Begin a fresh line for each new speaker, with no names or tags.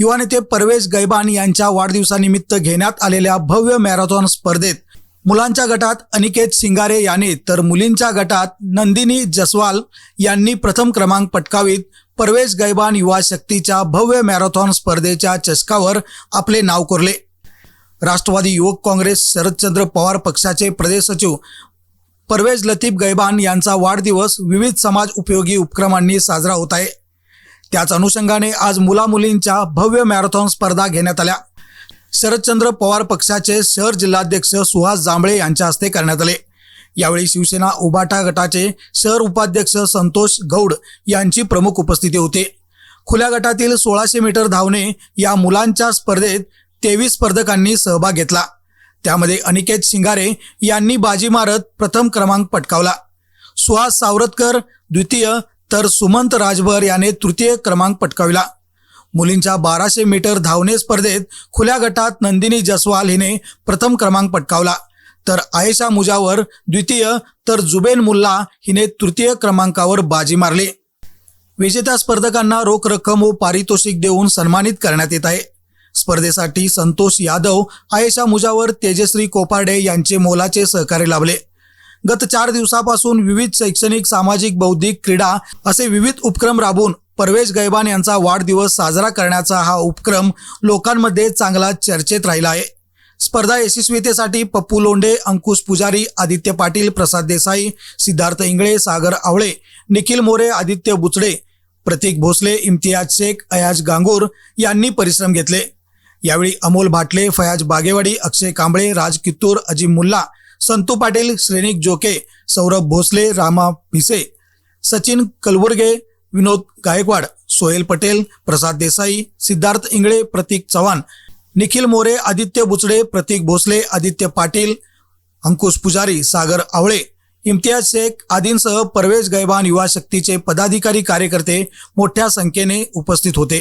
युवा नेते परवेज गैबान यांच्या वाढदिवसानिमित्त घेण्यात आलेल्या भव्य मॅरेथॉन स्पर्धेत मुलांच्या गटात अनिकेत सिंगारे याने तर मुलींच्या गटात नंदिनी जसवाल यांनी प्रथम क्रमांक पटकावीत. परवेज गैबान युवा शक्तीच्या भव्य मॅरेथॉन स्पर्धेच्या चषकावर आपले नाव कोरले. राष्ट्रवादी युवक काँग्रेस शरदचंद्र पवार पक्षाचे प्रदेश सचिव परवेज लतीफ गैबान यांचा वाढदिवस विविध समाज उपयोगी उपक्रमांनी साजरा होत आहे. त्याच अनुषंगाने आज मुलामुलींच्या भव्य मॅरेथॉन स्पर्धा घेण्यात आल्या. शरदचंद्र पवार पक्षाचे शहर जिल्हाध्यक्ष सुहास जांभळे यांच्या हस्ते करण्यात आले. यावेळी शिवसेना उबाटा गटाचे शहर उपाध्यक्ष संतोष गौड यांची प्रमुख उपस्थिती होती. खुल्या गटातील सोळाशे मीटर धावणे या मुलांच्या स्पर्धेत तेवीस स्पर्धकांनी सहभाग घेतला. त्यामध्ये अनिकेत शिंगारे यांनी बाजी मारत प्रथम क्रमांक पटकावला. सुहास सावरतकर द्वितीय तर सुमंत राजभर याने तृतीय क्रमांक पटकाविला. मुलींच्या बाराशे मीटर धावणे स्पर्धेत खुल्या गटात नंदिनी जसवाल हिने प्रथम क्रमांक पटकावला. तर आयशा मुजावर द्वितीय तर जुबेन मुल्ला हिने तृतीय क्रमांकावर बाजी मारली. विजेत्या स्पर्धकांना रोख रक्कम व पारितोषिक देऊन सन्मानित करण्यात येत आहे. स्पर्धेसाठी संतोष यादव आयशा मुजावर तेजश्री कोपार्डे यांचे मोलाचे सहकार्य लाभले. गत चार दिवसापासून विविध शैक्षणिक सामाजिक बौद्धिक क्रीडा असे विविध उपक्रम राबवून परवेश गैबान यांचा वाढदिवस साजरा करण्याचा हा उपक्रम लोकांमध्ये चांगला चर्चेत राहिला आहे. स्पर्धा यशस्वीतेसाठी पप्पू लोंढे अंकुश पुजारी आदित्य पाटील प्रसाद देसाई सिद्धार्थ इंगळे सागर आवळे निखिल मोरे आदित्य बुचडे प्रतीक भोसले इम्तियाज शेख अयाज गांगूर यांनी परिश्रम घेतले. यावेळी अमोल भाटले फयाज बागेवाडी अक्षय कांबळे राज कित्तूर अजिम मुल्ला संतू पाटील श्रेणिक जोके सौरभ भोसले रामा भिसे सचिन कलबुर्गे विनोद गायकवाड सोहेल पटेल प्रसाद देसाई सिद्धार्थ इंगळे प्रतीक चव्हाण निखिल मोरे आदित्य बुचडे प्रतीक भोसले आदित्य पाटील अंकुश पुजारी सागर आवळे इम्तियाज शेख आदींसह परवेज गैबान युवा शक्तीचे पदाधिकारी कार्यकर्ते मोठ्या संख्येने उपस्थित होते.